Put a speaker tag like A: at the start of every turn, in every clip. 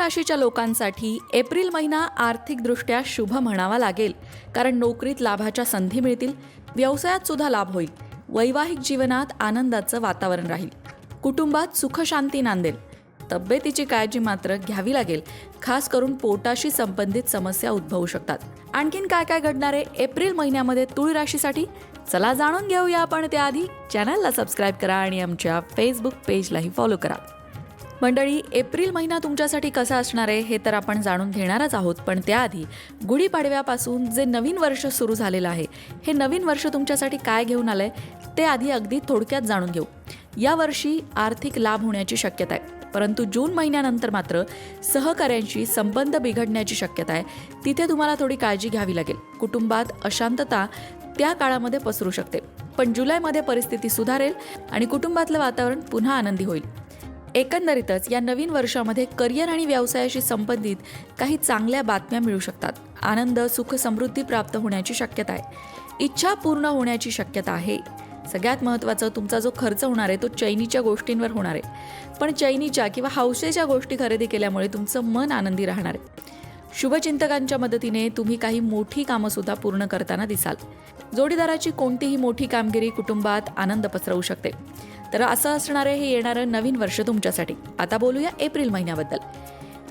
A: राशीच्या लोकांसाठी एप्रिल महिना आर्थिकदृष्ट्या शुभ म्हणावा लागेल. कारण नोकरीत लाभाच्या संधी मिळतील व्यवसायात सुद्धा लाभ होईल. वैवाहिक जीवनात आनंदाचं वातावरण राहील. कुटुंबात सुखशांती नांदेल. तब्येतीची काळजी मात्र घ्यावी लागेल. खास करून पोटाशी संबंधित समस्या उद्भवू शकतात. आणखीन काय काय घडणार आहे एप्रिल महिन्यामध्ये तुळ राशीसाठी? चला जाणून घेऊया आपण त्याआधी. चॅनलला सबस्क्राईब करा आणि आमच्या फेसबुक पेजलाही फॉलो करा. मंडळी एप्रिल महिना तुमच्यासाठी कसा असणार आहे हे तर आपण जाणून घेणारच आहोत पण त्याआधी गुढीपाडव्यापासून जे नवीन वर्ष सुरू झालेलं आहे हे नवीन वर्ष तुमच्यासाठी काय घेऊन आलंय ते आधी अगदी थोडक्यात जाणून घेऊ. या वर्षी आर्थिक लाभ होण्याची शक्यता आहे परंतु जून महिन्यानंतर मात्र सहकाऱ्यांशी संबंध बिघडण्याची शक्यता आहे. तिथे तुम्हाला थोडी काळजी घ्यावी लागेल. कुटुंबात अशांतता त्या काळामध्ये पसरू शकते. पण जुलैमध्ये परिस्थिती सुधारेल आणि कुटुंबातलं वातावरण पुन्हा आनंदी होईल. एकंदरीतच या नवीन वर्षामध्ये करिअर आणि व्यवसायाशी संबंधित काही चांगल्या बातम्या मिळू शकतात. आनंद सुख समृद्धी प्राप्त होण्याची शक्यता आहे. इच्छा पूर्ण होण्याची शक्यता आहे. सगळ्यात महत्त्वाचं तुमचा जो खर्च होणार आहे तो चैनीच्या गोष्टींवर होणार आहे. पण चैनीच्या किंवा हौसेच्या गोष्टी खरेदी केल्यामुळे तुमचं मन आनंदी राहणार आहे. शुभचिंतकांच्या मदतीने तुम्ही काही मोठी कामंसुद्धा पूर्ण करताना दिसाल. जोडीदाराची कोणतीही मोठी कामगिरी कुटुंबात आनंद पसरवू शकते. तर असं असणारं हे येणारं नवीन वर्ष तुमच्यासाठी. आता बोलूया एप्रिल महिन्याबद्दल.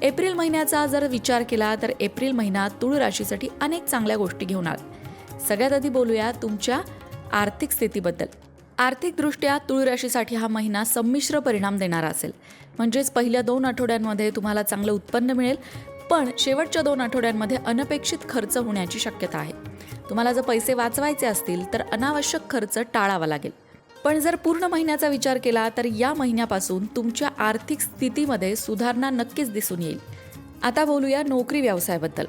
A: एप्रिल महिन्याचा जर विचार केला तर एप्रिल महिना तुळ राशीसाठी अनेक चांगल्या गोष्टी घेऊन आल. सगळ्यात आधी बोलूया तुमच्या आर्थिक स्थितीबद्दल. आर्थिकदृष्ट्या तुळ राशीसाठी हा महिना संमिश्र परिणाम देणारा असेल. म्हणजेच पहिल्या दोन आठवड्यांमध्ये तुम्हाला चांगलं उत्पन्न मिळेल पण शेवटच्या दोन आठवड्यांमध्ये अनपेक्षित खर्च होण्याची शक्यता आहे. तुम्हाला जर पैसे वाचवायचे असतील तर अनावश्यक खर्च टाळावा लागेल. पण जर पूर्ण महिन्याचा विचार केला तर या महिन्यापासून तुमच्या आर्थिक स्थितीमध्ये सुधारणा नक्कीच दिसून येईल. आता बोलूया नोकरी व्यवसायाबद्दल.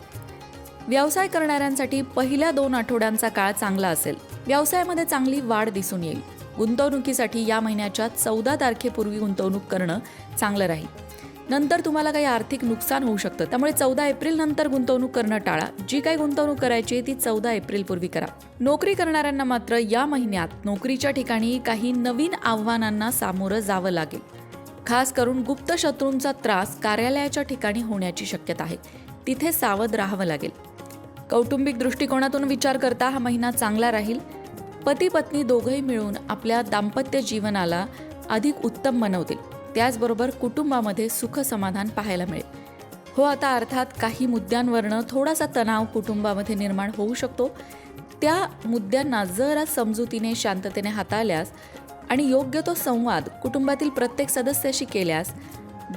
A: व्यवसाय करणाऱ्यांसाठी पहिल्या दोन आठवड्यांचा काळ चांगला असेल. व्यवसायामध्ये चांगली वाढ दिसून येईल. गुंतवणुकीसाठी या महिन्याच्या चौदा तारखेपूर्वी गुंतवणूक करणं चांगलं राहील. नंतर तुम्हाला काही आर्थिक नुकसान होऊ शकतं. त्यामुळे चौदा एप्रिल नंतर गुंतवणूक करणं टाळा. जी काही गुंतवणूक करायची आहे ती चौदा एप्रिल पूर्वी करा. नोकरी करणाऱ्यांना मात्र या महिन्यात नोकरीच्या ठिकाणी काही नवीन आव्हानांना सामोरं जावं लागेल. खास करून गुप्त शत्रूंचा त्रास कार्यालयाच्या ठिकाणी होण्याची शक्यता आहे. तिथे सावध राहावं लागेल. कौटुंबिक दृष्टिकोनातून विचार करता हा महिना चांगला राहील. पती पत्नी दोघंही मिळून आपल्या दाम्पत्य जीवनाला अधिक उत्तम बनवतील. त्याचबरोबर कुटुंबामध्ये सुख समाधान पाहायला मिळेल. हो आता अर्थात काही मुद्द्यांवरनं थोडासा तणाव कुटुंबामध्ये निर्माण होऊ शकतो. त्या मुद्द्यांना जरा समजुतीने शांततेने हाताळल्यास आणि योग्य तो संवाद कुटुंबातील प्रत्येक सदस्याशी केल्यास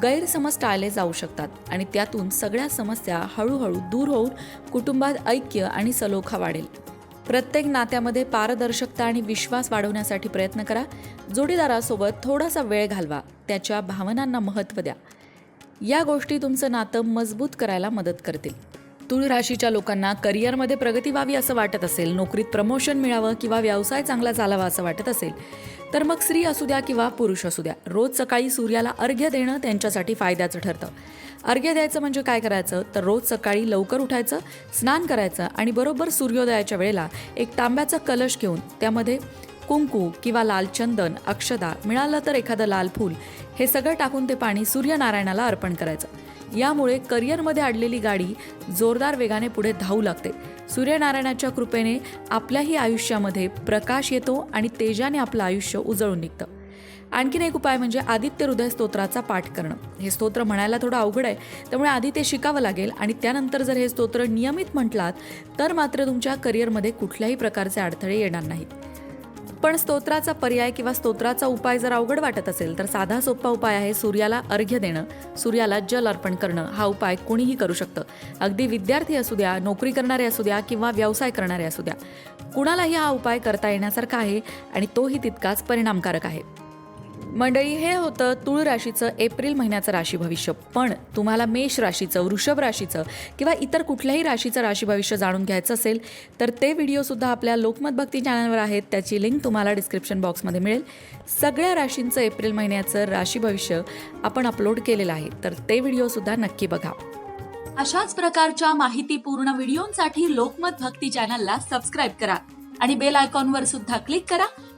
A: गैरसमज टाळले जाऊ शकतात आणि त्यातून सगळ्या समस्या हळूहळू दूर होऊन कुटुंबात ऐक्य आणि सलोखा वाढेल. प्रत्येक नात्यामध्ये पारदर्शकता आणि विश्वास वाढवण्यासाठी प्रयत्न करा. जोडीदारासोबत थोडासा वेळ घालवा. त्याच्या भावनांना महत्त्व द्या. या गोष्टी तुमचं नातं मजबूत करायला मदत करतील. तुळ राशीच्या लोकांना करिअरमध्ये प्रगती व्हावी असं वाटत असेल नोकरीत प्रमोशन मिळावं किंवा व्यवसाय चांगला चालावा असं वाटत असेल तर मग स्त्री असू द्या किंवा पुरुष असू द्या रोज सकाळी सूर्याला अर्घ्य देणं त्यांच्यासाठी फायद्याचं ठरतं. अर्घ्य द्यायचं म्हणजे काय करायचं? तर रोज सकाळी लवकर उठायचं स्नान करायचं आणि बरोबर सूर्योदयाच्या वेळेला एक तांब्याचा कलश घेऊन त्यामध्ये कुंकू किंवा लाल चंदन अक्षदा मिळालं तर एखादं लाल फूल हे सगळं टाकून ते पाणी सूर्यनारायणाला अर्पण करायचं. यामुळे करिअरमध्ये अडलेली गाडी जोरदार वेगाने पुढे धावू लागते. सूर्यनारायणाच्या कृपेने आपल्याही आयुष्यामध्ये प्रकाश येतो आणि तेजाने आपलं आयुष्य उजळून निघतं. आणखीन एक उपाय म्हणजे आदित्य हृदय स्तोत्राचा पाठ करणं. हे स्तोत्र म्हणायला थोडं अवघड आहे त्यामुळे आधी ते शिकावं लागेल आणि त्यानंतर जर हे स्तोत्र नियमित म्हटलात तर मात्र तुमच्या करिअरमध्ये कुठल्याही प्रकारचे अडथळे येणार नाहीत. पण स्तोत्राचा पर्याय किंवा स्तोत्राचा उपाय जर अवघड वाटत असेल तर साधा सोपा उपाय आहे सूर्याला अर्घ्य देणं. सूर्याला जल अर्पण करणं. हा उपाय कोणीही करू शकतं. अगदी विद्यार्थी असू द्या नोकरी करणारे असू द्या किंवा व्यवसाय करणारे असू द्या. कुणालाही हा उपाय करता येण्यासारखा आहे आणि तोही तितकाच परिणामकारक आहे. मंडळी हे होतं तुळ राशीचं एप्रिल महिन्याचं राशी भविष्य. पण तुम्हाला मेष राशीचं वृषभ राशीचं किंवा इतर कुठल्याही राशीचं राशी भविष्य जाणून घ्यायचं असेल तर ते व्हिडिओसुद्धा आपल्या लोकमत भक्ती चॅनलवर आहेत. त्याची लिंक तुम्हाला डिस्क्रिप्शन बॉक्समध्ये मिळेल. सगळ्या राशींचं एप्रिल महिन्याचं राशी भविष्य आपण अपलोड केलेलं आहे. तर ते व्हिडिओसुद्धा नक्की बघा. अशाच प्रकारच्या माहितीपूर्ण व्हिडिओंसाठी लोकमत भक्ती चॅनलला सबस्क्राईब करा आणि बेल आयकॉनवर सुद्धा क्लिक करा.